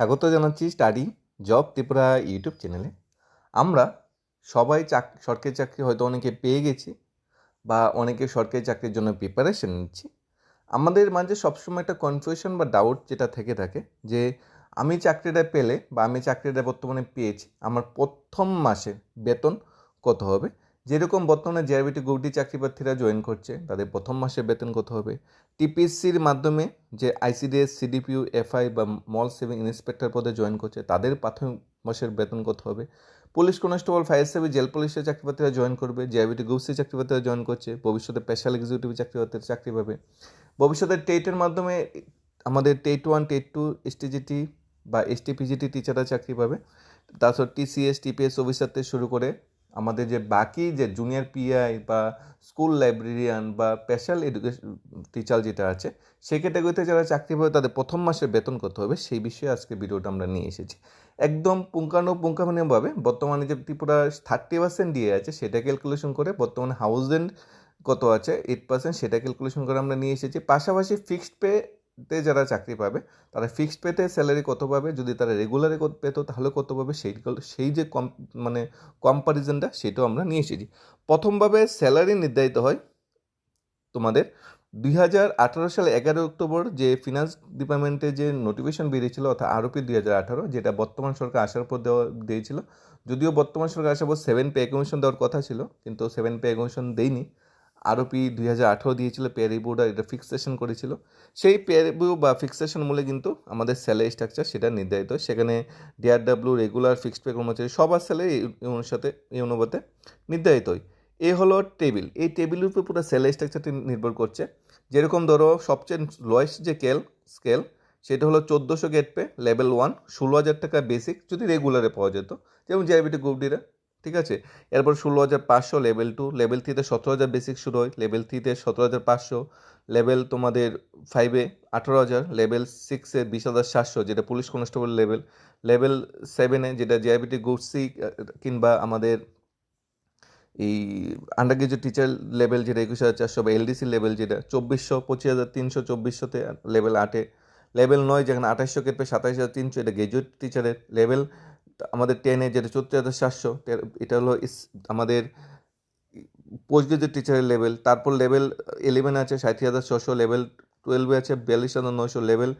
স্বাগত জানাচ্ছি study job Tripura YouTube চ্যানেলে। আমরা সবাই চাক, সরকারি চাকরি হয়তো অনেকে পেয়ে গেছি বা অনেকে সরকারি চাকরির জন্য প্রিপারেশন নিচ্ছি। আমাদের মাঝে সবসময় একটা কনফিউশন বা ডাউট যেটা থেকে থাকে যে আমি চাকরিটা পেলে বা আমি চাকরিটা বর্তমানে পেয়েছি, আমার প্রথম মাসের বেতন কত হবে? যেরকম বর্তমানে জেআরবিটি গ্রুপডি চাকরি প্রার্থীরা জয়েন করছে, তাদের প্রথম মাসে বেতন কত হবে? টিপিএসসির মাধ্যমে যে আইসিডিএস, সিডিপিউ, এফআই বা মল সেভিং ইন্সপেক্টর পদে জয়েন করছে, তাদের প্রাথমিক মাসের বেতন কত হবে? Police constable fire service, jail পুলিশের চাকরি প্রার্থীরা জয়েন করবে, জেআইবিটি গ্রুপসি চাকরি প্রার্থীরা জয়েন করছে, ভবিষ্যতে স্পেশাল এক্সিকিউটিভ চাকরি প্রার্থীরা চাকরি পাবে। ভবিষ্যতে টেটের মাধ্যমে আমাদের TET one, TET two, STGT বা এসটিপিজিটি টিচাররা চাকরি পাবে। তারপর টিসিএস, টিপিএস অফিসার থেকে শুরু করে আমাদের যে বাকি যে জুনিয়র পিআই বা স্কুল লাইব্রেরিয়ান বা স্পেশাল এডুকেশন টিচার যেটা আছে, সেই ক্যাটাগরিতে যারা চাকরি পাবে, তাদের প্রথম মাসের বেতন কত হবে, সেই বিষয়ে আজকে ভিডিওটা আমরা নিয়ে এসেছি। একদম পুঙ্খানুপুঙ্খানুভাবে বর্তমানে যে ত্রিপুরা থার্টি পার্সেন্ট দিয়ে আছে, সেটা ক্যালকুলেশন করে বর্তমানে হাউজেন্ড কত আছে এইট পার্সেন্ট সেটা ক্যালকুলেশন করে আমরা নিয়ে এসেছি। পাশাপাশি ফিক্সড পে তে যারা চাকরি পাবে, তারা ফিক্সড পেতে স্যালারি কত পাবে? যদি তারা রেগুলারে পেত, তাহলে কত পাবে? সেই সেই যে কম মানে কম্পারিজনটা সেটাও আমরা নিয়ে এসেছি। প্রথমভাবে স্যালারি নির্ধারিত হয় তোমাদের দুই হাজার আঠারো সালে এগারো অক্টোবর যে ফিনান্স ডিপার্টমেন্টে যে নোটিফিকেশন বেরিয়েছিল, অর্থাৎ আরোপি দুই হাজার আঠারো, যেটা বর্তমান সরকার আসার পর দেওয়া, দিয়েছিল। যদিও বর্তমান সরকার আসার পর সেভেন পে কমিশন দেওয়ার কথা ছিল, কিন্তু সেভেন পে কমিশন দেয়নি। আরোপি দুই হাজার আঠারো দিয়েছিল, পে রিভিউটা এটা ফিক্সেশন করেছিল। সেই পে রিভিউ বা ফিক্সেশন মূলে কিন্তু আমাদের স্যালারি স্ট্রাকচার সেটা নির্ধারিত। সেখানে ডিআরডাব্লিউ রেগুলার ফিক্সড পে কর্মচারী সবার স্যালারি এই অনুসাথে এই অনুপাতে নির্ধারিত। হয় এ হলো টেবিল এই টেবিলের উপর পুরো স্যালারি স্ট্রাকচারটি নির্ভর করছে। যেরকম ধরো সবচেয়ে লোয়েস্ট যে কেল স্কেল সেটা হলো চোদ্দোশো গেট পে লেভেল ওয়ান ষোলো হাজার টাকা বেসিক যদি রেগুলারে পাওয়া যেত। যেমন জিআইবিটি গ্রুপ ডিরা ঠিক আছে? এরপর ষোলো হাজার পাঁচশো লেভেল টু লেভেল থ্রিতে সতেরো হাজার বেসিক শুরু হয় লেভেল থ্রিতে সতেরো হাজার পাঁচশো লেভেল তোমাদের ফাইভে আঠেরো হাজার লেভেল সিক্সে বিশ হাজার সাতশো, যেটা পুলিশ কনস্টেবল লেভেল লেভেল সেভেনে যেটা জিআইবিটি গ্রুপ সি কিংবা আমাদের এই আন্ডার গ্রাজুয়েট টিচার লেভেল যেটা একুশ হাজার চারশো, বা এলডিসি লেভেল যেটা চব্বিশশো, পঁচিশ হাজার তিনশো চব্বিশশোতে লেভেল আটে লেভেল নয় যেখানে আঠাশশো কেটে সাতাশ হাজার তিনশো, এটা গ্রাজুয়েট টিচারের লেভেল আমাদের টেনে যেটা চৌত্রিশ হাজার সাতশো এটা হলো আমাদের পোস্ট গ্রাজুয়েট টিচারের লেভেল তারপর লেভেল ইলেভেন আছে ষাট হাজার ছশো লেভেল টুয়েলভে আছে বিয়াল্লিশ হাজার নয়শো লেভেল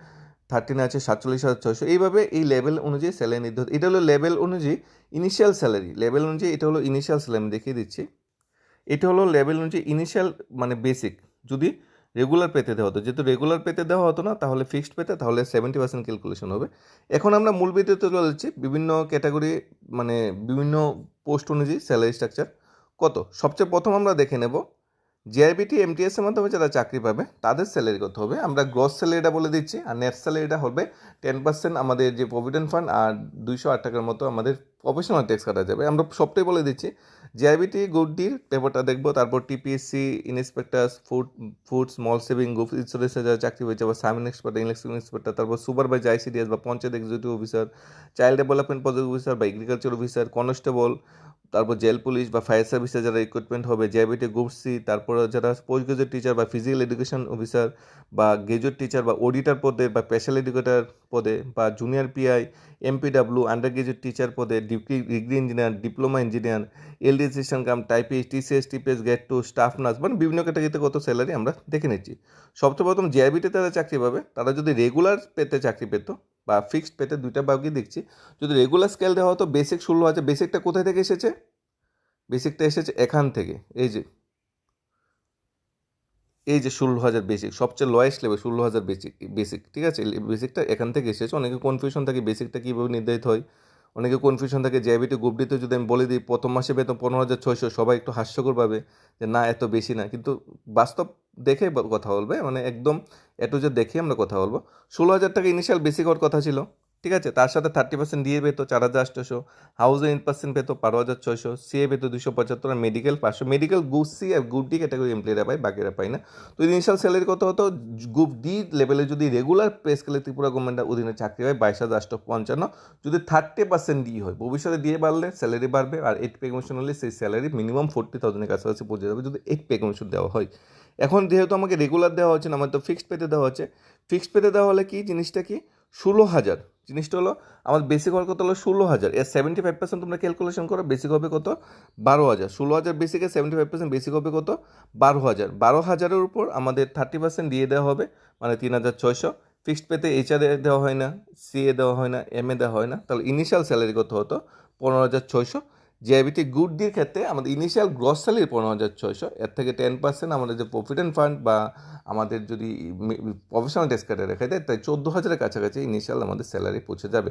থার্টিন আছে সাতচল্লিশ হাজার ছশো এইভাবে এই লেভেল অনুযায়ী স্যালারি নির্ধারিত এটা হলো লেভেল অনুযায়ী ইনিশিয়াল স্যালারি লেভেল অনুযায়ী এটা হলো ইনিশিয়াল স্যালারি আমি দেখিয়ে দিচ্ছি। এটা হলো লেভেল অনুযায়ী ইনিশিয়াল মানে বেসিক যদি রেগুলার পেতে দেওয়া হতো। যেহেতু রেগুলার পেতে দেওয়া হতো না, তাহলে ফিক্সড পেতে, তাহলে সেভেন্টি পার্সেন্ট ক্যালকুলেশন হবে। এখন আমরা মূল ভিত্তিতে চলেছি বিভিন্ন ক্যাটাগরি মানে বিভিন্ন পোস্ট অনুযায়ী স্যালারি স্ট্রাকচার কত? সবচেয়ে প্রথম আমরা দেখে নেব জিআইবিটি এমটিএস এর মাধ্যমে যারা চাকরি পাবে, তাদের স্যালারি কত হবে? আমরা গ্রস স্যালারিটা বলে দিচ্ছি, আর নেট স্যালারিটা হবে টেন পার্সেন্ট আমাদের যে প্রভিডেন্ট ফান্ড আর দুইশো আট টাকার মতো আমাদের প্রফেশনাল ট্যাক্স কাটা যাবে। আমরা সবটাই বলে দিচ্ছি জিআইবিটি গুডডির পেপারটা দেখব, তারপর TPSC inspector food food small saving group ইন্স্যুরেন্সে যারা চাকরি হয়েছে বা সামিন এক্সপার্ট ইলেকট্রিক ইন্সপেক্টর তারপর সুপারভাইজার আইসিডিএস বা panchayat executive officer child development project officer বা এগ্রিকালচার অফিসার কনস্টেবল তারপর জেল পুলিশ বা ফায়ার সার্ভিসে যারা রিক্রুটমেন্ট হবে জিআইবিটি গ্রুপ সি তারপর যারা পোস্ট গ্রাজুয়েট টিচার বা ফিজিক্যাল এডুকেশন অফিসার বা গ্রাজুয়েট টিচার বা অডিটার পদে বা স্পেশাল এডুকেটার পদে বা junior PI MPW under graduate teacher পদে degree degree engineer diploma engineer LD system cum typist TCS TPS grade two staff nurse মানে বিভিন্ন ক্যাটাগরিতে কত স্যালারি আমরা দেখে নিচ্ছি। সবচেয়ে প্রথম জিআইবিতে তারা চাকরি পাবে। তারা যদি রেগুলার পেতে চাকরি পেত বা ফিক্সড পেতে দুইটা ভাগই দেখছি। যদি রেগুলার স্কেল দেওয়া হতো বেসিক ষোলো আছে বেসিকটা কোথায় থেকে এসেছে? বেসিকটা এসেছে এখান থেকে, এই যে। এই যে ষোলো হাজার বেসিক সবচেয়ে লয়েস্ট লেভেল ষোলো হাজার বেসিক বেসিক ঠিক আছে? বেসিকটা এখান থেকে এসেছে, অনেকে কনফিউশন থাকে বেসিকটা কীভাবে নির্ধারিত হয়। অনেকে কনফিউশন থাকে জেআইবিটি গ্রুপ ডিতে যদি আমি বলে দিই, প্রথম মাসে বেতন পনেরো হাজার ছয়শো, সবাই একটু হাস্যকর পাবে যে না, এত বেশি না। কিন্তু বাস্তব দেখে কথা বলবে মানে একদম এটু যে দেখে আমরা কথা বলব। ষোলো হাজার টাকা ইনিশিয়াল বেসিক হওয়ার কথা ছিল। ঠিক আছে? তার সাথে থার্টি পার্সেন্ট দিয়ে পেতো চার হাজার আটশোশো হাউস রেন্ট পার্সেন্ট পেতো বারো হাজার ছয়শো। সিএ পেতো দুশো পঁচাত্তর আর মেডিকেল পাঁচশো। মেডিকেল গ্রুপ সি আর গ্রুপ ডি ক্যাটাগরি এমপ্লয়িরা পায়, বাকিরা পায় না। তো ইনিশিয়াল স্যালারি কত হতো? গ্রুপ ডি লেভেলে যদি রেগুলার পে স্কেলে ত্রিপুরা গভর্নমেন্টের অধীনে চাকরি হয়, বাইশ হাজার আটশো পঞ্চান্ন। যদি থার্টি পার্সেন্ট দিয়ে হয়, ভবিষ্যতে দিয়ে বাড়লে স্যালারি বাড়বে আর এইট পে কমিশন হলে সেই স্যালারি মিনিমাম ফোর্টি থাউজেন্ডের কাছাকাছি পৌঁছে যাবে যদি এইট পে কমিশন দেওয়া হয়। এখন যেহেতু আমাকে রেগুলার দেওয়া হচ্ছে না আমার তো ফিক্সড পেতে দেওয়া হচ্ছে। ফিক্সড পেতে দেওয়া হলে কি? জিনিসটা কি? ষোলো হাজার। জিনিসটা হলো আমার বেসিক হওয়ার কত হলো ষোলো হাজার এর সেভেন্টি ফাইভ পার্সেন্ট তোমরা ক্যালকুলেশন করো বেসিক হবে কত? বারো হাজার ষোলো হাজার বেসিকে সেভেন্টি ফাইভ পার্সেন্ট বেসিক হবে কত? বারো হাজার বারো হাজারের উপর আমাদের থার্টি পার্সেন্ট দিয়ে দেওয়া হবে মানে তিন হাজার ছয়শো। ফিক্সড পেতে এইচআর দেওয়া হয় না সিএ দেওয়া হয় না এম এ দেওয়া হয় না। তাহলে ইনিশিয়াল স্যালারি কত হতো? পনেরো হাজার ছয়শো। জেআইবিটি গুড ডির ক্ষেত্রে আমাদের ইনিশিয়াল গ্রস স্যালারি পনেরো হাজার ছয়শো, এর থেকে টেন পার্সেন্ট আমাদের যে প্রভিডেন্ট ফান্ড বা আমাদের যদি প্রফেশনাল ডেস্ক কাটে রেখে দেয়, তাই চোদ্দ হাজারের কাছাকাছি ইনিশিয়াল আমাদের স্যালারি পৌঁছে যাবে।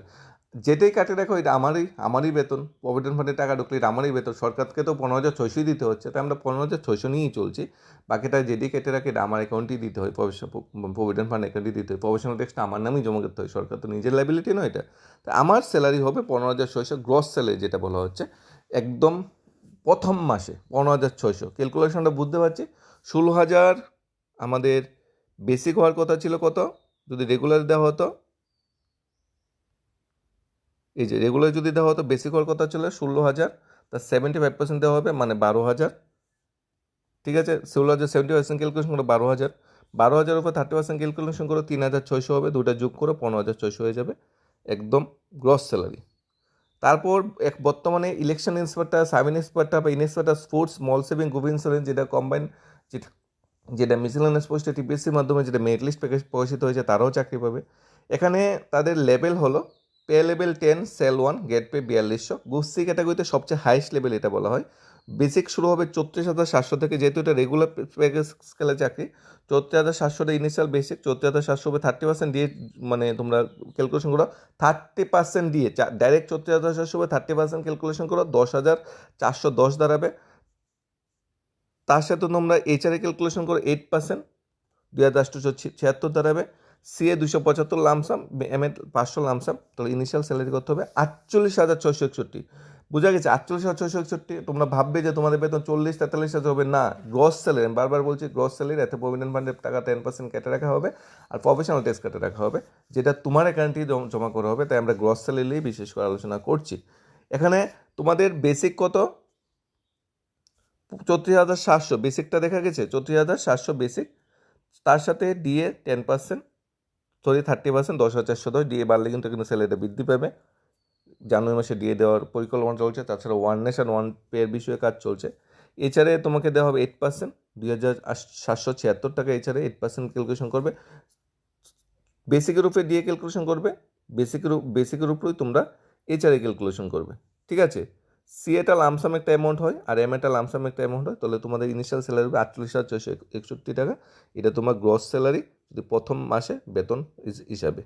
যেটাই কাটে রাখো, এটা আমারই আমারই বেতন প্রভিডেন্ট ফান্ডে টাকা ঢুকলে এটা আমারই বেতন, সরকারকে তো পনেরো হাজার ছয়শোই দিতে হচ্ছে, তাই আমরা পনেরো হাজার ছয়শো নিয়েই চলছি। বাকিটা যেটি কেটে রাখে এটা আমার অ্যাকাউন্টেই দিতে হয় প্রভিডেন্ট ফান্ড অ্যাকাউন্টেই দিতে হয় প্রফেশনাল ট্যাক্সটা আমার নামেই জমা করতে হয়, সরকার তো নিজের লাইবিলিটি নয় এটা। তা আমার স্যালারি হবে পনেরো হাজার ছয়শো গ্রস স্যালারি যেটা বলা হচ্ছে। একদম প্রথম মাসে পনেরো হাজার ছয়শো। ক্যালকুলেশনটা বুঝতে পারছি। ষোলো হাজার আমাদের বেসিক হওয়ার কথা ছিল কত? যদি রেগুলার দেওয়া হতো, এই যে রেগুলার যদি দেওয়া হতো বেসিক হওয়ার কথা ছিল ষোলো হাজার, তার সেভেন্টি ফাইভ পার্সেন্ট দেওয়া হবে মানে বারো হাজার। ঠিক আছে? ষোলো হাজার সেভেন্টি পার্সেন্ট ক্যালকুলেশন করো বারো হাজার। বারো হাজার উপর থার্টি পার্সেন্ট ক্যালকুলেশন করো, তিন হাজার ছয়শো হবে। দুটা যোগ করো, পনেরো হাজার ছয়শো হয়ে যাবে। একদম গ্রস স্যালারি তারপর এক বর্তমানে ইলেকশন ইন্সপেক্টর সাব ইন্সপেক্টর বা inspector sports small saving group insurance যেটা কম্বাইন যেটা যেটা মিসেলেনিয়াস পোস্টে টিপিএসসির মাধ্যমে যেটা মেরিট লিস্ট প্যাকেজ প্রকাশিত হয়েছে, তারাও চাকরি পাবে। এখানে তাদের লেভেল হলো pay level ten cell one grade pay বিয়াল্লিশশো। গুসি ক্যাটাগরিতে সবচেয়ে হাইস্ট লেভেল এটা বলা হয়। বেসিক শুরু হবে চৌত্রিশ হাজার সাতশো থেকে, যেহেতু এটা রেগুলার প্যাকেজ স্কেলের চাকরি, চৌত্রিশ হাজার সাতশোটা ইনিশিয়াল বেসিক চৌত্রিশ হাজার সাতশো হবে থার্টি পার্সেন্ট দিয়ে মানে তোমরা ক্যালকুলেশন করো থার্টি পার্সেন্ট দিয়ে ডাইরেক্ট চৌত্রিশ হাজার সাতশো হবে থার্টি পার্সেন্ট ক্যালকুলেশন করো, দশ হাজার চারশো দশ দাঁড়াবে। তার সাথে তোমরা এইচআরএ ক্যালকুলেশন করো এইট পার্সেন্ট দুই হাজার আটশো ছিয়াত্তর দাঁড়াবে। সিএ দুশো পঁচাত্তর লামসাম এম এ পাঁচশো লামসাম তাহলে ইনিশিয়াল স্যালারি করতে হবে? আটচল্লিশ হাজার ছয়শো একষট্টি। বোঝা গেছে আটচল্লিশ হাজার ছয়শো একষট্টি, তোমরা ভাববে যে তোমাদের বেতন চল্লিশ, তেতাল্লিশ হাজার হবে। না গ্রস স্যালারি বারবার বলছি গ্রস স্যালারি এতে প্রভিডেন্ট ফান্ডের টাকা টেন পার্সেন্ট কেটে রাখা হবে আর প্রফেশনাল টেস্ট কেটে রাখা হবে, যেটা তোমার অ্যাকাউন্টেই জমা করা হবে, তাই আমরা গ্রস স্যালারি বিশেষ করে আলোচনা করছি। এখানে তোমাদের বেসিক কত? চৌত্রিশ হাজার সাতশো বেসিকটা দেখা গেছে? চৌত্রিশ হাজার সাতশো বেসিক তার সাথে DA ten percent sorry thirty percent দশ হাজার চারশো দশ ডিএ বাড়লে কিন্তু কিন্তু স্যালারিটা বৃদ্ধি পাবে। জানুয়ারি মাসে ডিএ দেওয়ার পরিকল্পনা চলছে। তাছাড়া ওয়ান নেশন ওয়ান পের বিষয়ে কাজ চলছে। এছাড়ে তোমাকে দেওয়া হবে এইট পার্সেন্ট দুই হাজার সাতশো ছিয়াত্তর টাকা এছাড়া এইট পার্সেন্ট ক্যালকুলেশন করবে। বেসিকের উপরে ডিএ ক্যালকুলেশন করবে। বেসিকের বেসিকের উপরেই তোমরা এছাড়ে ক্যালকুলেশন করবে। ঠিক আছে? সি এটা লামসাম একটা অ্যামাউন্ট হয় আর এম এটা লামসাম একটা অ্যামাউন্ট হয়। তাহলে তোমাদের ইনিশিয়াল স্যালারি হবে আটচল্লিশ হাজার ছয়শো একষট্টি টাকা। এটা তোমার গ্রস স্যালারি যদি প্রথম মাসে বেতন হিসাবে।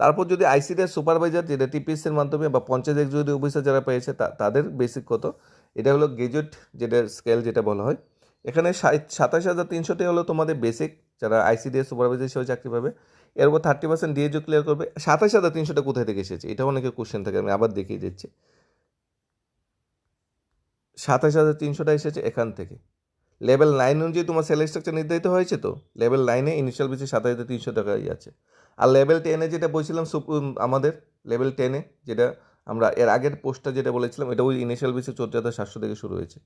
তারপর যদি আইসিডিএস সুপারভাইজার, যেটা টিপিএসের মাধ্যমে বা পঞ্চায়েত এক্সিকিউটিভ অফিসার যারা পেয়েছে তাদের বেসিক কত? এটা হলো গ্রাজুয়েট যেটা স্কেল যেটা বলা হয়। এখানে সাতাশ হাজার তিনশোটি হলো তোমাদের বেসিক যারা আইসিডিএস সুপারভাইজার হিসেবে চাকরি পাবে। এর উপর থার্টি পার্সেন্ট ডিএ ক্লিয়ার করবে। সাতাশ হাজার তিনশোটা কোথায় থেকে এসেছে? এটা অনেকে কোশ্চেন থাকে, আমি আবার দেখিয়ে দিচ্ছি। সাতাশ হাজার তিনশোটা এসেছে এখান থেকে। লেভেল নাইন অনুযায়ী তোমার স্যালারি স্ট্রাকচার নির্ধারিত হয়েছে তো? লেভেল নাইনে ইনিশিয়াল বেসিক সাতাশ হাজার তিনশো টাকাই আছে। আর লেভেল টেনে যেটা বলছিলাম আমাদের, লেভেল টেনে যেটা আমরা এর আগের পোস্টটা যেটা বলেছিলাম, এটা ওই ইনিশিয়াল বেসিক চোদ্দ হাজার সাতশো থেকে শুরু হয়েছে।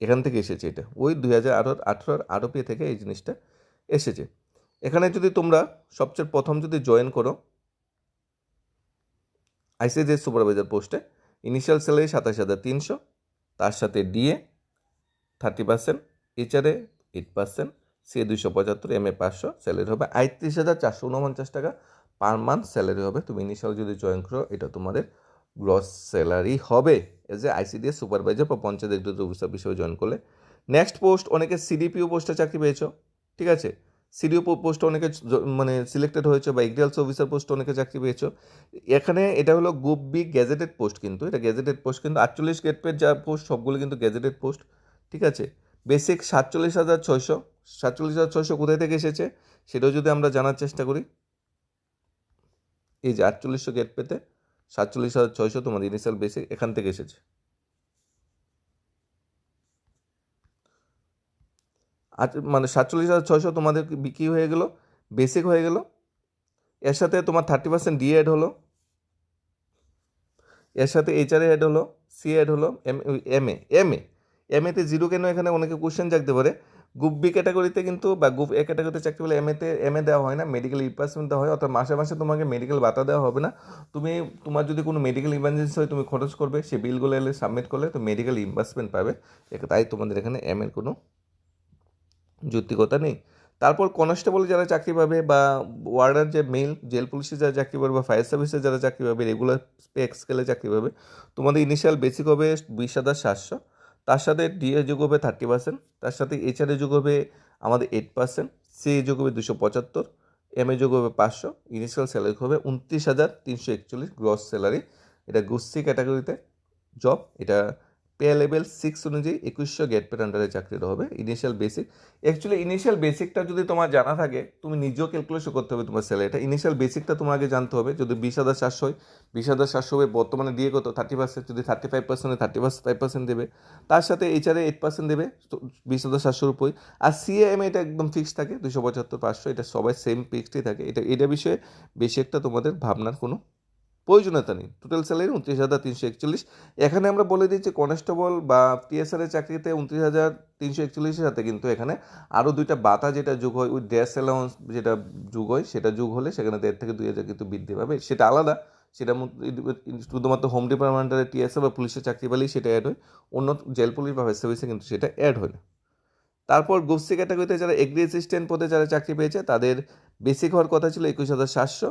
এখান থেকে এসেছে এটা। ওই দুই হাজার আঠারো, আঠারোর আরোপি থেকে এই জিনিসটা এসেছে। এখানে যদি তোমরা সবচেয়ে প্রথম যদি জয়েন করো আইসিএস সুপারভাইজার পোস্টে ইনিশিয়াল স্যালারি সাতাশ হাজার তিনশো, তার সাথে DA thirty percent HRA eight percent C দুইশো পঁচাত্তর, এম এ পাঁচশো স্যালারি হবে আটত্রিশ হাজার চারশো উনপঞ্চাশ টাকা পার মান্থ স্যালারি হবে। তুমি ইনিশিয়াল যদি জয়েন করো, এটা তোমাদের গ্রস স্যালারি হবে। এজ এ আইসিডিএস সুপারভাইজার বা পঞ্চায়েত এক্সিকিউটিভ অফিসার হিসেবে জয়েন করলে। নেক্সট পোস্ট অনেকে সিডিপিও পোস্টে চাকরি পেয়েছ, ঠিক আছে? সিডিও পোস্টে অনেকে মানে সিলেক্টেড হয়েছে বা এগ্রিকালচার অফিসার পোস্টে অনেকে চাকরি পেয়েছ। এখানে এটা হলো গ্রুপ বি গ্যাজেটেড পোস্ট কিন্তু, এটা গ্যাজেটেড পোস্ট কিন্তু আটচল্লিশ গেট পেড যা পোস্ট সবগুলো কিন্তু গ্যাজেটেড পোস্ট ঠিক আছে? বেসিক সাতচল্লিশ হাজার ছয়শো, সাতচল্লিশ হাজার ছয়শো কোথায় থেকে এসেছে সেটাও যদি আমরা জানার চেষ্টা করি। এই যে আটচল্লিশশো গেট পেতে সাতচল্লিশ হাজার ছয়শো তোমার ইনিশিয়াল বেসিক এখান থেকে এসেছে। মানে সাতচল্লিশ হাজার ছয়শো তোমাদের বিক্রি হয়ে গেলো বেসিক হয়ে গেল। এর সাথে তোমার থার্টি পার্সেন্ট ডি এড হলো। এর সাথে এইচআর এড হলো সি এড হলো M M A M A M এতে জিরো কেন এখানে অনেকে কোশ্চেন জাগতে পারে? গ্রুপ বি ক্যাটাগরিতে কিন্তু বা গ্রুপ এ ক্যাটাগরিতে চাকরি পেলে এমএতে এম এ দেওয়া হয় না মেডিকেল রিপ্লেসমেন্ট দেওয়া হয়, অর্থাৎ মাসে মাসে তোমাকে মেডিকেল ভাতা দেওয়া হবে না। তুমি, তোমার যদি কোনো মেডিকেল ইমার্জেন্সি হয়, তুমি খরচ করবে সেই বিলগুলো এলে সাবমিট করলে তো মেডিকেল ইনভেস্টমেন্ট পাবে। তাই তোমাদের এখানে এম এর কোনো যৌক্তিকতা নেই। তারপর কনস্টেবল যারা চাকরি পাবে বা ওয়ার্ডার যে মেল জেল পুলিশে যারা চাকরি পাবে বা ফায়ার সার্ভিসে যারা চাকরি পাবে রেগুলার পে স্কেলে চাকরি পাবে, তোমাদের ইনিশিয়াল বেসিক হবে বিশ হাজার সাতশো। তার সাথে ডিএ যোগ হবে থার্টি পার্সেন্ট তার সাথে এইচআরএ যোগ হবে আমাদের এইট পার্সেন্ট সি যোগ হবে দুশো পঁচাত্তর এম এ যোগ হবে পাঁচশো ইনিশিয়াল স্যালারি হবে উনত্রিশ হাজার তিনশো একচল্লিশ গ্রস স্যালারি এটা গুসি ক্যাটাগরিতে জব এটা পে লেভেল সিক্স অনুযায়ী একুশশো গেট পের আন্ডারে চাকরিটা হবে। ইনিশিয়াল বেসিক অ্যাকচুয়ালি ইনিশিয়াল বেসিকটা যদি তোমার জানা থাকে, তুমি নিজেও ক্যালকুলেশন করতে হবে তোমার স্যালারিটা ইনিশিয়াল বেসিকটা তোমার আগে জানতে হবে, যদি বিশ হাজার চারশো হয়, বিশ হাজার চারশো হবে বর্তমানে দিয়ে কত? থার্টি পার্সেন্ট যদি thirty five percent thirty five percent দেবে। তার সাথে এইচআরে এইট পার্সেন্ট দেবে বিশ হাজার সাতশোর উপরই আর সিএএম এটা একদম ফিক্সড থাকে দুশো পঁচাত্তর, পাঁচশো, এটা সবাই সেম ফিক্সডই থাকে। এটা এটা বিষয়ে বেশি একটা তোমাদের ভাবনার কোনো প্রয়োজনীয়তা নেই। টোটাল স্যালারি উনত্রিশ হাজার তিনশো একচল্লিশ। এখানে আমরা বলে দিচ্ছি কনস্টেবল বা টিএসআর এর চাকরিতে উনত্রিশ হাজার তিনশো একচল্লিশের সাথে কিন্তু এখানে আরও দুইটা বাতা যেটা যোগ হয় উইথ ড্রেস অ্যালাউন্স যেটা যোগ হয়, সেটা যোগ হলে সেখানে দেড় থেকে দুই হাজার কিন্তু বৃদ্ধি পাবে। সেটা আলাদা। সেটা শুধুমাত্র হোম ডিপার্টমেন্টের টিএসআর বা পুলিশের চাকরি পেলেই সেটা অ্যাড হয়। অন্য জেল পুলিশ বা সার্ভিসে কিন্তু সেটা অ্যাড হয় না। তারপর গোপসি ক্যাটাগরিতে যারা এগ্রি অ্যাসিস্ট্যান্ট পদে যারা চাকরি পেয়েছে, তাদের বেসিক হওয়ার কথা ছিল একুশ হাজার সাতশো।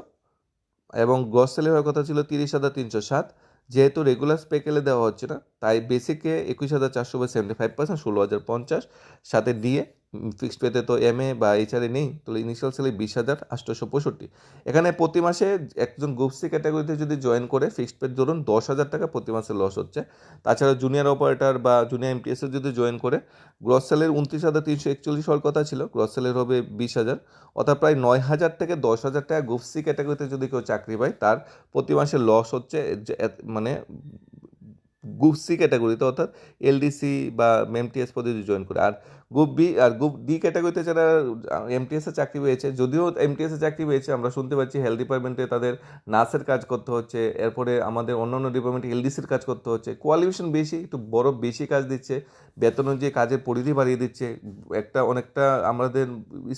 এবং গস স্যালারি হওয়ার কথা ছিল তিরিশ হাজার তিনশো সাত যেহেতু রেগুলার স্পেকেলে দেওয়া হচ্ছে না, তাই বেসিকে একুশ হাজার চারশো বা সেভেন্টি ফাইভ পার্সেন্ট ষোলো হাজার পঞ্চাশ, সাথে দিয়ে ফিক্সড পেতে তো এম এ বা এইচআরএ নেই, তাহলে ইনিশিয়াল স্যালারি বিশ হাজার আটশোশো পঁয়ষট্টি। এখানে প্রতি মাসে একজন গ্রুপসি ক্যাটাগরিতে যদি জয়েন করে ফিক্সড পে ধরুন দশ হাজার টাকা প্রতি মাসে লস হচ্ছে। তাছাড়া জুনিয়র অপারেটর বা জুনিয়র এমটিএসে যদি জয়েন করে গ্রস স্যালারি উনত্রিশ হাজার তিনশো একচল্লিশ হওয়ার কথা ছিল গ্রস স্যালারি হবে বিশ হাজার। অর্থাৎ প্রায় নয় হাজার থেকে দশ হাজার টাকা গ্রুপসি ক্যাটাগরিতে যদি কেউ চাকরি পায়, তার প্রতি মাসে লস হচ্ছে মানে গ্রুপ সি ক্যাটাগরিতে অর্থাৎ এলডিসি বা এমটিএস পদে যদি জয়েন করে। আর গ্রুপ বি আর গ্রুপ ডি ক্যাটাগরিতে যারা এমটিএস এ চাকরি পেয়েছে, যদিও এমটিএস চাকরি পেয়েছে, আমরা শুনতে পাচ্ছি হেলথ ডিপার্টমেন্টে তাদের নার্সের কাজ করতে হচ্ছে, এরপরে আমাদের অন্যান্য ডিপার্টমেন্টে এলডিসির কাজ করতে হচ্ছে কোয়ালিফিকেশন বেশি, একটু বড় বেশি কাজ দিচ্ছে, বেতন অনুযায়ী কাজের পরিধি বাড়িয়ে দিচ্ছে, একটা অনেকটা আমাদের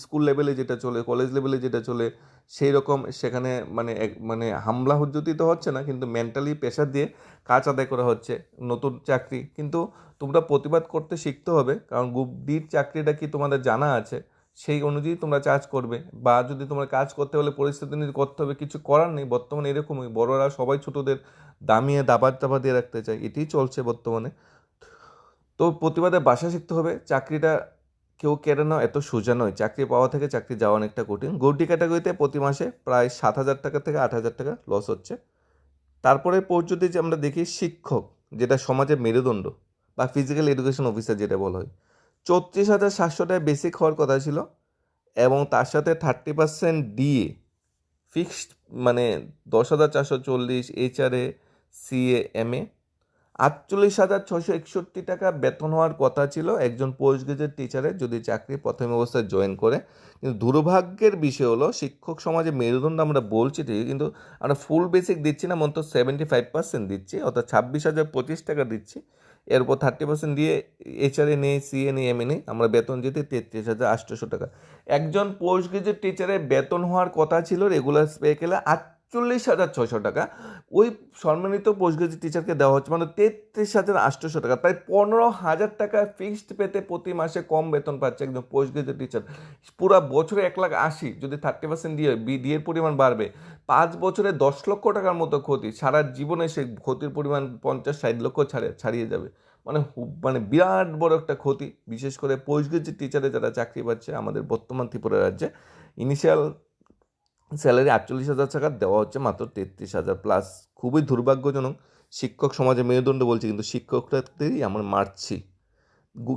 স্কুল লেভেলে যেটা চলে কলেজ লেভেলে যেটা চলে, সেই রকম সেখানে মানে মানে হামলা হুজ্জতি তো হচ্ছে না, কিন্তু মেন্টালি প্রেশার দিয়ে কাজ আদায় করা হচ্ছে, নতুন চাকরি, কিন্তু তোমরা প্রতিবাদ করতে শিখতে হবে, কারণ গ্রুপ ডির চাকরিটা কি তোমাদের জানা আছে? সেই অনুযায়ী তোমরা কাজ করবে। বা যদি তোমার কাজ করতে হলে পরিস্থিতি নিয়ে করতে হবে, কিছু করার নেই। বর্তমানে এরকমই। বড়রা সবাই ছোটদের দামিয়ে দাবার দাবা দিয়ে রাখতে চায়। এটাই চলছে বর্তমানে। তো প্রতিবাদে বাসা শিখতে হবে। চাকরিটা কেউ কেড়ে নাও, এত সোজা নয়। চাকরি পাওয়া থেকে চাকরি যাওয়া অনেকটা কঠিন। গৌডি ক্যাটাগরিতে প্রতি মাসে প্রায় সাত হাজার টাকা থেকে আট হাজার টাকা লস হচ্ছে। তারপরে পর যে আমরা দেখি শিক্ষক, যেটা সমাজের মেরুদণ্ড। বা ফিজিক্যাল এডুকেশন অফিসার যেটা বলা হয়। চৌত্রিশ হাজার সাতশো টাকা বেসিক হওয়ার কথা ছিল এবং তার সাথে থার্টি পার্সেন্ট ডিএ ফিক্সড মানে দশ হাজার চারশো চল্লিশ এইচআরএ সিএ এম এ আটচল্লিশ হাজার ছশো একষট্টি টাকা বেতন হওয়ার কথা ছিল একজন পোস্ট গ্রাজুয়েট টিচারের যদি চাকরি প্রথম অবস্থায় জয়েন করে। কিন্তু দুর্ভাগ্যের বিষয় হলো শিক্ষক সমাজে মেরুদণ্ড আমরা বলছি ঠিকই, কিন্তু আমরা ফুল বেসিক দিচ্ছি না মন্ত সেভেন্টি ফাইভ পার্সেন্ট দিচ্ছি, অর্থাৎ ছাব্বিশ হাজার পঁচিশ টাকা দিচ্ছি। এরপর থার্টি পার্সেন্ট দিয়ে এইচআরএ নেই সিএ নেই এমএ নেই, আমরা বেতন যেতে তেত্রিশ হাজার আটশোশো টাকা। একজন পোস্ট গ্রাজুয়েট টিচারের বেতন হওয়ার কথা ছিল রেগুলার স্পেকেলে আটচল্লিশ হাজার ছয়শো টাকা। ওই সম্মানিত পোস্ট গ্রাজুয়েট টিচারকে দেওয়া হচ্ছে মানে তেত্রিশ হাজার আটশোশো টাকা। প্রায় পনেরো হাজার টাকা ফিক্সড পেতে প্রতি মাসে কম বেতন পাচ্ছে একজন পোস্ট গ্রাজুয়েট টিচার পুরো বছরে এক লাখ আশি, যদি থার্টি পার্সেন্ট দিয়ে, বি ডিএর পরিমাণ বাড়বে পাঁচ বছরে দশ লক্ষ টাকার মতো ক্ষতি সারা জীবনে সেই ক্ষতির পরিমাণ পঞ্চাশ ষাট লক্ষ ছাড়ে ছাড়িয়ে যাবে। মানে মানে বিরাট বড় একটা ক্ষতি। বিশেষ করে গ্রাজুয়েট টিচারে যারা চাকরি পাচ্ছে আমাদের বর্তমান ত্রিপুরা রাজ্যে ইনিশিয়াল স্যালারি আটচল্লিশ হাজার টাকা দেওয়া হচ্ছে মাত্র তেত্রিশ হাজার। প্লাস খুবই দুর্ভাগ্যজনক শিক্ষক সমাজে মেরুদণ্ড বলছে কিন্তু শিক্ষকরাতেই আমরা মারছি।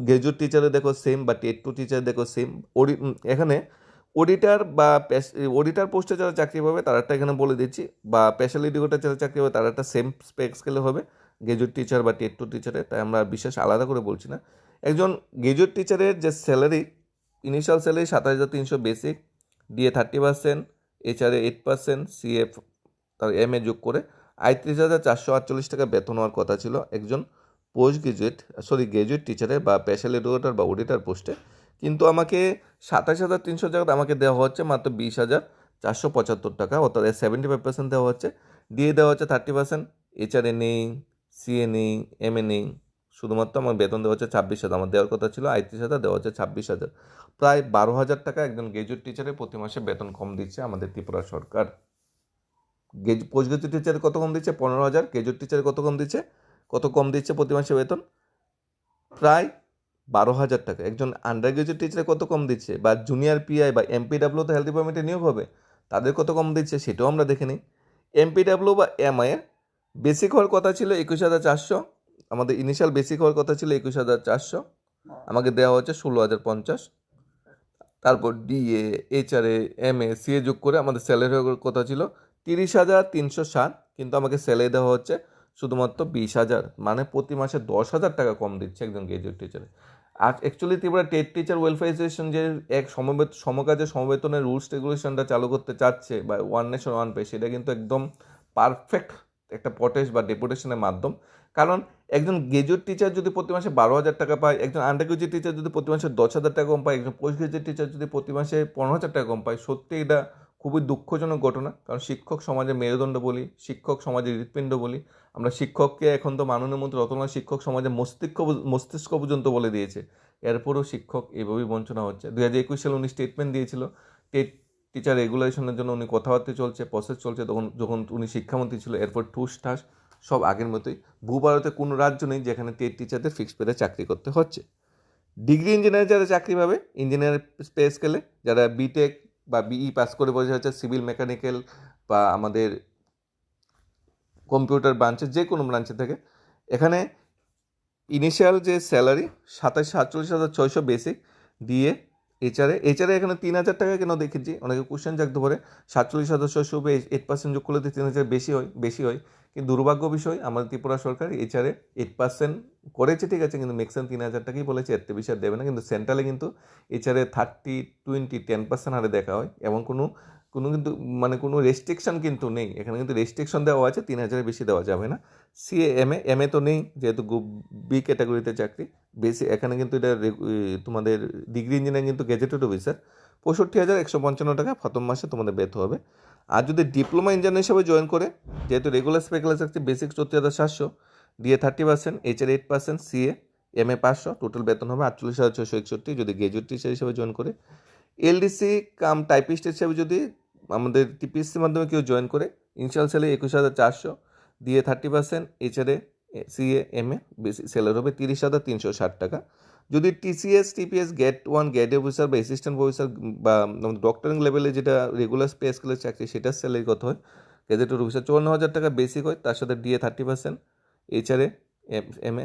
গ্রাজুয়েট টিচারে দেখো সেম বা টেট টু টিচার দেখো সেম উম, এখানে অডিটার বা অডিটার পোস্টে যারা চাকরি পাবে, তারাটা এখানে বলে দিচ্ছি। বা স্পেশাল এডুকেটার যারা চাকরি পাবে তারা একটা সেম স্পেক স্কেলে হবে। গ্রাজুয়েট টিচার বা টেট টু টিচারে তাই আমরা বিশেষ আলাদা করে বলছি না। একজন গ্রাজুয়েট টিচারের যে স্যালারি ইনিশিয়াল স্যালারি সাতাশ হাজার তিনশো basic DA thirty percent HRA eight percent CF তার এম এ যোগ করে আটত্রিশ হাজার চারশো আটচল্লিশ টাকা বেতন হওয়ার কথা ছিল। একজন পোস্ট গ্রাজুয়েট সরি গ্রাজুয়েট টিচারের বা স্পেশাল এডুকেটর বা অডিটার পোস্টে কিন্তু আমাকে সাতাশ হাজার তিনশো জায়গায় আমাকে দেওয়া হচ্ছে, মাত্র বিশ হাজার চারশো পঁচাত্তর টাকা। অর্থাৎ সেভেন্টি ফাইভ পার্সেন্ট দেওয়া হচ্ছে। দিয়ে দেওয়া হচ্ছে থার্টি পার্সেন্ট এইচআরএ নেই সিএ নেই এম নেই। শুধুমাত্র আমার বেতন দেওয়া হচ্ছে ছাব্বিশ হাজার। আমার দেওয়ার কথা ছিল আটত্রিশ হাজার, দেওয়া হচ্ছে ছাব্বিশ হাজার। প্রায় বারো হাজার টাকা একজন গ্রাজুয়েট টিচারের প্রতি মাসে বেতন কম দিচ্ছে আমাদের ত্রিপুরা সরকার। গেজ পোস্ট গ্রাজুয়েট টিচারের কত কম দিচ্ছে? পনেরো হাজার। গ্রাজুয়েট টিচারের কত কম দিচ্ছে? কত কম দিচ্ছে প্রতি মাসে বেতন? প্রায় বারো হাজার টাকা। একজন আন্ডার গ্রাজুয়েট টিচারের কত কম দিচ্ছে? বা জুনিয়র পিআই বা এমপিডাব্লিউ তো হেলথ ডিপার্টমেন্টে নিয়োগ হবে, তাদের কত কম দিচ্ছে সেটাও আমরা দেখে নিই। এমপিডাব্লিউ বা এমআইয়ের বেসিক হওয়ার কথা ছিল একুশ হাজার চারশো, আমাদের ইনিশিয়াল বেসিক হওয়ার কথা ছিল একুশ হাজার চারশো, আমাকে দেওয়া হচ্ছে ষোলো হাজার পঞ্চাশ। তারপর DA HRA M A CA যোগ করে আমাদের স্যালারি হওয়ার কথা ছিল তিরিশ হাজার তিনশো ষাট, কিন্তু আমাকে স্যালারি দেওয়া হচ্ছে শুধুমাত্র বিশ হাজার মানে প্রতি মাসে দশ হাজার টাকা কম দিচ্ছে একজন গ্রাজুয়েট টিচারে আর actually Tripura TET teacher welfare association যে এক সমবেত, সমকাজে সমবেতনের রুলস রেগুলেশনটা চালু করতে চাচ্ছে বা ওয়ান নেশন ওয়ান পে সেটা কিন্তু একদম পারফেক্ট একটা পটেশ বা ডেপুটেশনের মাধ্যম। কারণ একজন গ্রাজুয়েট টিচার যদি প্রতি মাসে বারো হাজার টাকা পায়, একজন আন্ডার গ্রাজুয়েট টিচার যদি প্রতি মাসে দশ হাজার টাকা কম পায়, একজন পোস্ট গ্রাজুয়েট টিচার যদি প্রতি মাসে পনেরো হাজার টাকা কম পায়, সত্যি এটা খুবই দুঃখজনক ঘটনা। কারণ শিক্ষক সমাজের মেরুদণ্ড বলি, শিক্ষক সমাজের হৃৎপিণ্ড বলি আমরা শিক্ষককে এখন তো মাননীয় মন্ত্রী রতনা শিক্ষক সমাজে মস্তিষ্ক মস্তিষ্ক পর্যন্ত বলে দিয়েছে। এরপরও শিক্ষক এভাবেই বঞ্চনা হচ্ছে। দু হাজার একুশ সালে উনি স্টেটমেন্ট দিয়েছিল টেট টিচার রেগুলেশনের জন্য উনি কথাবার্তা চলছে প্রসেস চলছে, তখন যখন উনি শিক্ষামন্ত্রী ছিল, এরপর ঠুস ঠাস, সব আগের মতোই। ভূভারতে কোনো রাজ্য নেই যেখানে টেট টিচারদের ফিক্সড পেতে চাকরি করতে হচ্ছে। ডিগ্রি ইঞ্জিনিয়ার যারা চাকরি পাবে ইঞ্জিনিয়ার পে স্কেলে যারা বিটেক বা বিই পাস করে বসে হচ্ছে সিভিল মেকানিক্যাল বা আমাদের কম্পিউটার ব্রাঞ্চে, যে কোনো ব্রাঞ্চে থেকে। এখানে ইনিশিয়াল যে স্যালারি সাতাশ সাতচল্লিশ হাজার ছয়শো বেসিক দিয়ে এইচআরে এইচআরে এখানে তিন হাজার টাকা কেন দেখেছি? অনেকে কোশ্চেন জাগতে পারে সাতচল্লিশ হাজার ছয়শো এইট পার্সেন্ট যোগ করলে তিন হাজার বেশি হয় বেশি হয়। কিন্তু দুর্ভাগ্য বিষয় আমাদের ত্রিপুরা সরকার এইচআরে এইট পার্সেন্ট করেছে, ঠিক আছে, কিন্তু ম্যাক্সিমাম তিন হাজার টাকাই বলেছে, এর বেশি আর দেবে না। কিন্তু সেন্ট্রালে কিন্তু এইচআরে থার্টি টোয়েন্টি টেন পার্সেন্ট হারে দেখা হয়। এবং কোনো কোনো কিন্তু মানে কোনো রেস্ট্রিকশন কিন্তু নেই। এখানে কিন্তু রেস্ট্রিকশন দেওয়া আছে, তিন হাজারের বেশি দেওয়া যাবে না। CA M A M A তো নেই, যেহেতু বি ক্যাটাগরিতে চাকরি। বেশি এখানে কিন্তু এটা তোমাদের ডিগ্রি ইঞ্জিনিয়ারিং কিন্তু গেজেটেড অফিসার পঁয়ষট্টি হাজার একশো পঞ্চান্ন টাকা প্রথম মাসে তোমাদের বেত হবে। আর যদি ডিপ্লোমা ইঞ্জিনিয়ার হিসাবে জয়েন করে, যেহেতু রেগুলার স্পেকুলার চাকরি বেসিক চৌত্রিশ হাজার সাতশো দিয়ে thirty percent এইচের eight percent CA M A পাঁচশো টোটাল বেতন হবে আটচল্লিশ হাজার ছশো একষট্টি। যদি গ্রাজুয়েট টিচার হিসেবে জয়েন করে এলডিসি কাম টাইপিস্ট হিসেবে যদি আমাদের টিপিএসসির মাধ্যমে কেউ জয়েন করে ইনিশিয়াল স্যালারি একুশ হাজার চারশো, দিয়ে thirty percent HRA CA M A বেশি স্যালারি হবে তিরিশ হাজার তিনশো ষাট টাকা। যদি TCS TPS grade one grade officer বা অ্যাসিস্ট্যান্ট অফিসার বা ডক্টরিং লেভেলে যেটা রেগুলার স্পে স্কেলের চাকরি, সেটার স্যালারি কত হয়? গেজেটেড অফিসার চুয়ান্ন হাজার টাকা বেসিক হয়, তার সাথে DA thirty percent HRA M A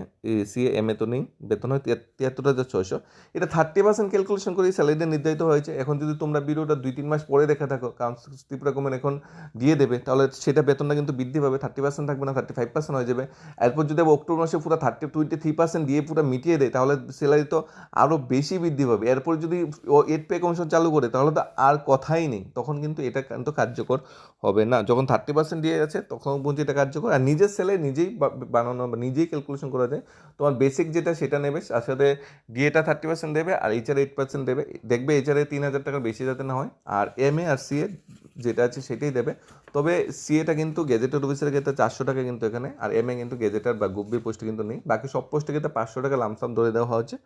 CA M A তো নেই, বেতন হয় তিয়াত্তর হাজার ছয়শো। এটা থার্টি পার্সেন্ট ক্যালকুলেশন করে স্যালারিটা নির্ধারিত হয়েছে। এখন যদি তোমরা ভিডিওটা দুই, তিন মাস পরে দেখা থাকো কারণ ত্রিপুরা গভর্নমেন্ট এখন দিয়ে দেবে, তাহলে সেটা বেতনটা কিন্তু বৃদ্ধি পাবে। থার্টি পার্সেন্ট থাকবে না থার্টি ফাইভ পার্সেন্ট হয়ে যাবে। এরপর যদি অক্টোবর মাসে পুরো থার্টি টোয়েন্টি থ্রি পার্সেন্ট দিয়ে পুরো মিটিয়ে দেয়, তাহলে স্যালারি তো আরও বেশি বৃদ্ধি পাবে। এরপর যদি ও এইট পে কমিশন চালু করে, তাহলে তো আর কথাই নেই। তখন কিন্তু এটা কিন্তু কার্যকর হবে না। যখন থার্টি পার্সেন্ট দিয়ে আছে তখন পর্যন্ত এটা কার্যকর। আর নিজের স্যালারি নিজেই বানানো বা, নিজেই ক্যালকুলেশন করা যায় তোমার বেসিক যেটা, সেটা নেবে, তার সাথে ডিএটা থার্টি পার্সেন্ট দেবে, আর এইচআর এইট পার্সেন্ট দেবে। দেখবে এইচআরে তিন হাজার টাকার বেশি যাতে না হয়, আর এম এ আর সিএ যেটা আছে, সেটাই দেবে। তবে সিএটা কিন্তু গেজেটেড অফিসের ক্ষেত্রে চারশো টাকা কিন্তু এখানে, আর এম এ কিন্তু গেজেটার বা গুব্বির পোস্টে কিন্তু নেই। বাকি সব পোস্টে কিন্তু পাঁচশো টাকা লামসাম ধরে দেওয়া হচ্ছে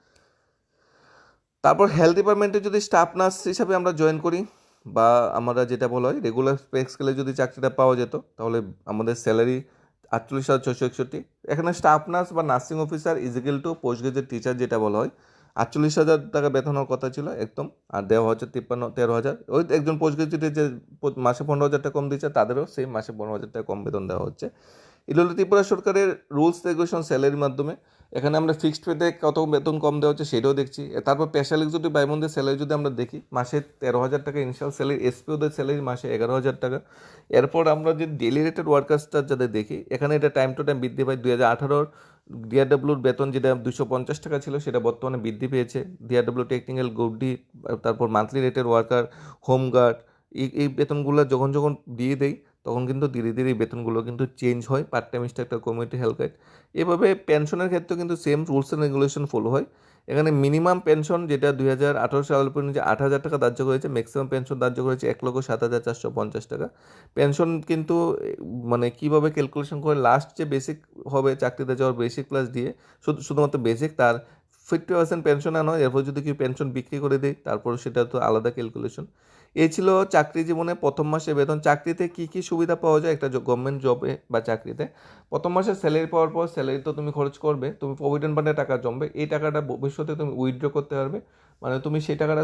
তারপর হেলথ ডিপার্টমেন্টে যদি স্টাফ নার্স হিসাবে আমরা জয়েন করি, বা আমরা যেটা বলা হয় রেগুলার পে স্কেলে যদি চাকরিটা পাওয়া যেত, তাহলে আমাদের স্যালারি আটচল্লিশ হাজার ছশো একষট্টি। এখানে স্টাফ নার্স বা nursing officer equal to post graduate teacher যেটা বলা হয়, আটচল্লিশ হাজার টাকা বেতন হওয়ার কথা ছিল একদম, আর দেওয়া হচ্ছে তিপ্পান্ন, তেরো হাজার। ওই একজন পোস্ট গ্রাজুয়েটের যে মাসে পনেরো হাজার টাকা কম দিচ্ছে তাদেরও সেই মাসে পনেরো হাজার টাকা কম বেতন দেওয়া হচ্ছে। এগুলো হলো ত্রিপুরা সরকারের রুলস রেগুলেশন স্যালারির মাধ্যমে। এখানে আমরা ফিক্সড পেতে কত বেতন কম দেওয়া হচ্ছে সেটাও দেখছি। তারপর স্পেশাল এক্সিকিউটিভ বাইমন্দের স্যালারি যদি আমরা দেখি, মাসে তেরো হাজার টাকা ইনিশিয়াল স্যালারি এসপিওদের স্যালারি মাসে এগারো হাজার টাকা। এরপর আমরা যে ডেলি রেটেড ওয়ার্কার্সটা যাদের দেখি, এখানে এটা টাইম টু টাইম বৃদ্ধি পায়। দুই হাজার আঠারোর ডিআরডব্লিউর বেতন যেটা দুশো পঞ্চাশ টাকা ছিল, সেটা বর্তমানে বৃদ্ধি পেয়েছে। ডিআরডব্লিউ টেকনিক্যাল গৌডি তারপর মান্থলি রেটের ওয়ার্কার হোমগার্ড এই এই বেতনগুলো যখন যখন দিয়ে দেয় তখন কিন্তু ধীরে ধীরে বেতনগুলো কিন্তু চেঞ্জ হয় পার্ট টাইম একটা কমিউনিটি হেলথ কার্ড এভাবে পেনশনের ক্ষেত্রেও কিন্তু same rules and regulation follow হয়। এখানে মিনিমাম পেনশন যেটা দুই হাজার আঠারো সাল পর্যন্ত আট হাজার টাকা ধার্য করেছে ম্যাক্সিমাম পেনশন ধার্য করেছে এক লক্ষ সাত হাজার চারশো পঞ্চাশ টাকা। পেনশন কিন্তু মানে কীভাবে ক্যালকুলেশন করে লাস্ট যে বেসিক হবে চাকরিতে যাওয়ার বেসিক প্লাস দিয়ে, শুধু, শুধুমাত্র বেসিক তার ফিফটি পার্সেন্ট পেনশন আনা হয় এরপর যদি কেউ পেনশন বিক্রি করে দেয়, তারপর সেটা তো আলাদা ক্যালকুলেশন এই ছিল চাকরি জীবনে প্রথম মাসে বেতন। চাকরিতে কি কি সুবিধা পাওয়া যায়? একটা গভর্নমেন্ট জবে বা চাকরিতে। প্রথম মাসে স্যালারি পাওয়ার পর স্যালারি তো তুমি খরচ করবে। তুমি প্রভিডেন্ট ফান্ডে টাকা জমবে। এই টাকাটা ভবিষ্যতে তুমি উইথড্র করতে পারবে। মানে তুমি সেই টাকাটা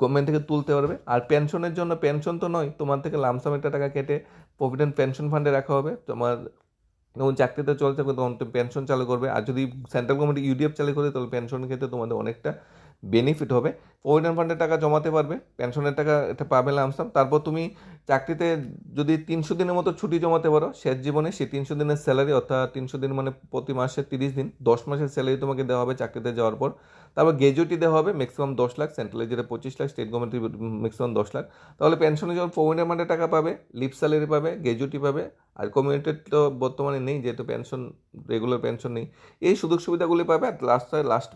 গভর্নমেন্ট থেকে তুলতে পারবে। আর পেনশনের জন্য পেনশন তো নয়, তোমার থেকে লামসাম একটা টাকা কেটে প্রভিডেন্ট পেনশন ফান্ডে রাখা হবে। তোমার যখন চাকরিতে চলে থাকবে তখন তুমি পেনশন চালু করবে। আর যদি সেন্ট্রাল গভর্নমেন্ট ইউডিএফ চালু করে, তাহলে পেনশনের ক্ষেত্রে তোমাদের অনেকটা বেনিফিট হবে। প্রভিডেন্ট ফান্ডের টাকা জমাতে পারবে পেনশনের টাকা এটা পাবে লামসাম তারপর তুমি চাকরিতে যদি তিনশো দিনের মতো ছুটি জমাতে পারো শেষ জীবনে সেই তিনশো দিনের স্যালারি অর্থাৎ তিনশো দিন মানে প্রতি মাসে তিরিশ দিন, দশ মাসের স্যালারি তোমাকে দেওয়া হবে চাকরিতে যাওয়ার পর। তারপর গ্র্যাজুইটি দেওয়া হবে ম্যাক্সিমাম দশ লাখ সেন্ট্রাল যেটা পঁচিশ লাখ স্টেট গভর্নমেন্ট ম্যাক্সিমাম দশ লাখ। তাহলে পেনশনে যখন প্রভিডেন্ট ফান্ডের টাকা পাবে লিপ স্যালারি পাবে গ্র্যাজুইটি পাবে, আর কমিউনিটির তো বর্তমানে নেই, যেহেতু পেনশন রেগুলার পেনশন নেই। এই সুযোগ সুবিধাগুলি পাবে, আর লাস্ট লাস্ট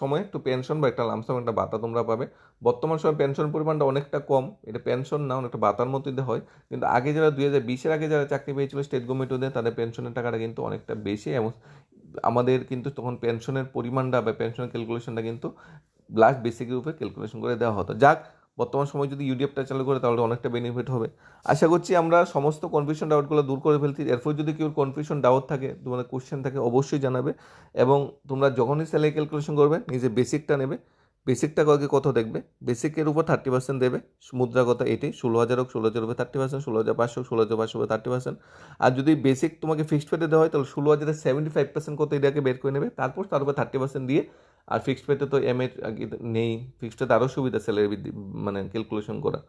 সময় একটু পেনশন বা একটা লামসাম একটা ভাতা তোমরা পাবে। বর্তমান সময় পেনশন পরিমাণটা অনেকটা কম, এটা পেনশন না, অনেকটা ভাতার মধ্যে দিয়ে হয়। কিন্তু আগে যারা দুই হাজার বিশের আগে যারা চাকরি পেয়েছিল স্টেট গভর্নমেন্টে তাদের পেনশনের টাকাটা কিন্তু অনেকটা বেশি এবং আমাদের কিন্তু তখন পেনশনের পরিমাণটা বা পেনশনের ক্যালকুলেশনটা কিন্তু লাস্ট বেসিকের উপরে ক্যালকুলেশন করে দেওয়া হতো। যাক, বর্তমান সময় যদি ইউডিএফটা চালু করে তাহলে অনেকটা বেনিফিট হবে। আশা করছি আমরা সমস্ত কনফিউশন ডাউটগুলো দূর করে ফেলছি। এরপর যদি কেউ কনফিউশন ডাউট থাকে, তোমাদের কোশ্চেন থাকে, অবশ্যই জানাবে এবং তোমরা যখনই স্যালারি ক্যালকুলেশন করবে নিজে বেসিকটা নেবে। বেসিকটা আগে কত দেখবে? বেসিকের উপর থার্টি পার্সেন্ট দেবে, মুদ্রা কথা এটাই ষোলো হাজার হোক, ষোলো হাজার উপরে থার্টি পার্সেন্ট ষোলো হাজার পাঁচশো ষোলো হাজার পাঁচশো থার্টি পার্সেন্ট আর যদি বেসিক তোমাকে ফিক্সড পেতে দেওয়া হয়, তাহলে ষোলো হাজারের সেভেন্টি ফাইভ পার্সেন্ট কত এটাকে বের করে নেবে? তারপর তার উপর থার্টি পার্সেন্ট দিয়ে, আর ফিক্সড পেতে তো এম এর নেই। ফিক্সড পেতে আরও সুবিধা স্যালারি মানে ক্যালকুলেশন করা।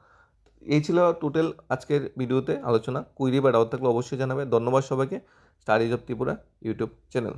এই ছিল টোটাল আজকের ভিডিওতে আলোচনা। কুইরি বা ডাউট থাকলে অবশ্যই জানাবে। ধন্যবাদ সবাইকে। Studies of Tripura YouTube channel